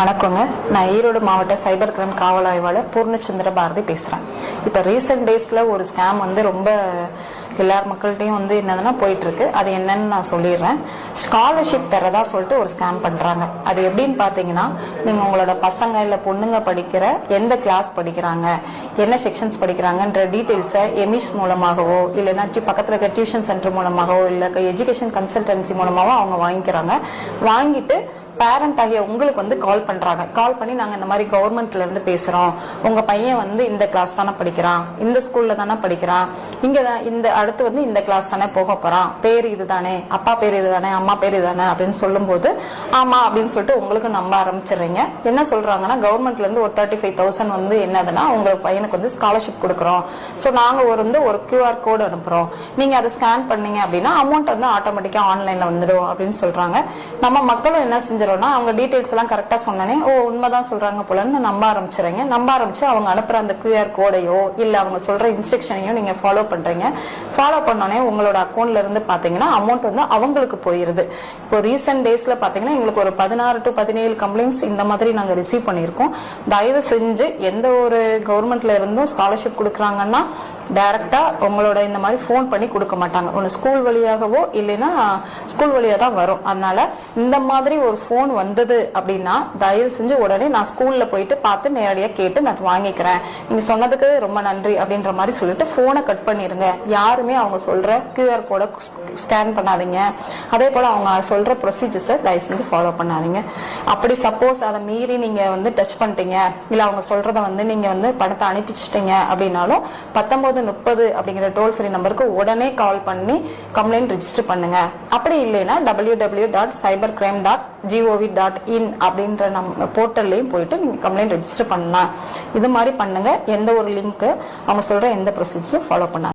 வணக்கங்க. நான் ஈரோடு மாவட்ட சைபர் கிரைம் காவல் ஆய்வாளர் பூர்ணச்சந்திர பாரதி பேசுகிறேன் இப்போ ரீசெண்ட் டேஸில் ஒரு ஸ்கேம் வந்து ரொம்ப எல்லார் மக்கள்கிட்டையும் வந்து என்னதுன்னா போயிட்டுருக்கு. அது என்னன்னு நான் சொல்லிடுறேன். ஸ்காலர்ஷிப் தரதா சொல்லிட்டு ஒரு ஸ்கேம் பண்ணுறாங்க அது எப்படின்னு பார்த்தீங்கன்னா நீங்கள் உங்களோட பசங்க இல்லை பொண்ணுங்க படிக்கிற எந்த கிளாஸ் படிக்கிறாங்க என்ன செக்ஷன்ஸ் படிக்கிறாங்கன்ற டீட்டெயில்ஸை எமிஷ் மூலமாகவோ இல்லைன்னா பக்கத்தில் இருக்க டியூஷன் சென்டர் மூலமாகவோ இல்லை எஜுகேஷன் கன்சல்டன்சி மூலமாகவோ அவங்க வாங்கிக்கிறாங்க. வாங்கிட்டு பேரண்ட் ஆகிய உங்களுக்கு வந்து கால் பண்றாங்க. கால் பண்ணி நாங்க இந்த மாதிரி கவர்மெண்ட்ல இருந்து பேசுறோம். உங்க பையன் வந்து இந்த கிளாஸ் தானே படிக்கிறான். இந்த ஸ்கூல்ல தானே படிக்கிறான். இங்க இந்த அடுத்து வந்து இந்த கிளாஸ் தானே போக போறான். பேர் இதுதானே அப்பா பேர் இதுதானே அம்மா பேர் இதுதானே அப்படின்னு சொல்லும்போது ஆமா அப்படின்னு சொல்லிட்டு உங்களுக்கு நம்ப ஆரம்பிச்சிடுறீங்க. என்ன சொல்றாங்கன்னா கவர்மெண்ட்ல இருந்து ஒரு தேர்ட்டி ஃபைவ் தௌசண்ட் வந்து என்னதுன்னா உங்க பையனுக்கு வந்து ஸ்காலர்ஷிப் கொடுக்குறோம். ஸோ நாங்க ஒரு வந்து ஒரு கியூஆர் கோடு அனுப்புறோம். நீங்க அதை ஸ்கேன் பண்ணீங்க அப்படின்னா அமௌண்ட் வந்து ஆட்டோமேட்டிக்கா ஆன்லைன்ல வந்துடும் அப்படின்னு சொல்றாங்க. நம்ம மக்களும் என்ன செஞ்சிடறோம்னா அவங்க டீட்டெயில்ஸ் எல்லாம் கரெக்டா சொன்னனே ஓ உண்மைதான் சொல்றாங்க போலன்னு நம்ப ஆரம்பிச்சுறீங்க. நம்ப ஆரம்பிச்சு அவங்க அனுப்புற அந்த கியூஆர் கோடையோ இல்ல அவங்க சொல்ற இன்ஸ்ட்ரக்ஷனையோ நீங்க ஃபாலோ பண்றீங்க. ஃபாலோ பண்ணோடனே உங்களோட அக்கௌண்ட்ல இருந்து பாத்தீங்கன்னா அமௌண்ட் வந்து அவங்களுக்கு போயிருது. இப்போ ரீசெண்ட் டேஸ்ல பாத்தீங்கன்னா எங்களுக்கு ஒரு பதினாறு டு பதினேழு கம்ப்ளைண்ட்ஸ் இந்த மாதிரி நாங்க ரிசீவ் பண்ணியிருக்கோம். தயவு செஞ்சு எந்த ஒரு கவர்மெண்ட்ல இருந்தும் ஸ்காலர்ஷிப் கொடுக்குறாங்கன்னா டைரக்டா உங்களோட இந்த மாதிரி ஃபோன் பண்ணி கொடுக்க மாட்டாங்க. ஒன்று ஸ்கூல் வழியாகவோ இல்லைன்னா ஸ்கூல் வழியாக தான் வரும். அதனால இந்த மாதிரி ஒரு ஃபோன் வந்தது அப்படின்னா தயவு செஞ்சு உடனே நான் ஸ்கூல்ல போயிட்டு பார்த்து நேரடியாக கேட்டு நான் வாங்கிக்கிறேன். நீங்க சொன்னதுக்கு ரொம்ப நன்றி அப்படின்ற மாதிரி சொல்லிட்டு ஃபோனை கட் பண்ணிருங்க. யாருமே அவங்க சொல்ற கியூஆர் கோடை ஸ்கேன் பண்ணாதீங்க. அதே போல அவங்க சொல்ற ப்ரொசீஜர்ஸை தயவு செஞ்சு ஃபாலோ பண்ணாதீங்க. அப்படி சப்போஸ் அதை மீறி நீங்க வந்து டச் பண்ணிட்டீங்க. இல்லை அவங்க சொல்றத வந்து நீங்க வந்து பணத்தை அனுப்பிச்சிட்டீங்க அப்படின்னாலும் பத்தொன்பது முப்பது அப்படிங்கிற டோல் ஃப்ரீ நம்பருக்கு உடனே கால் பண்ணி கம்ப்ளைண்ட் ரெஜிஸ்டர் பண்ணுங்க. அப்படி இல்லைன்னா W W dot cyber crime dot G O V dot in அப்படின்ற நம்ம போர்ட்டல்லையும் போயிட்டு நீங்க கம்ப்ளைண்ட் ரிஜிஸ்டர் பண்ணலாம். இது மாதிரி பண்ணுங்க. எந்த ஒரு லிங்க் அவங்க சொல்ற எந்த ப்ரொசீஜரும் ஃபாலோ பண்ணாங்க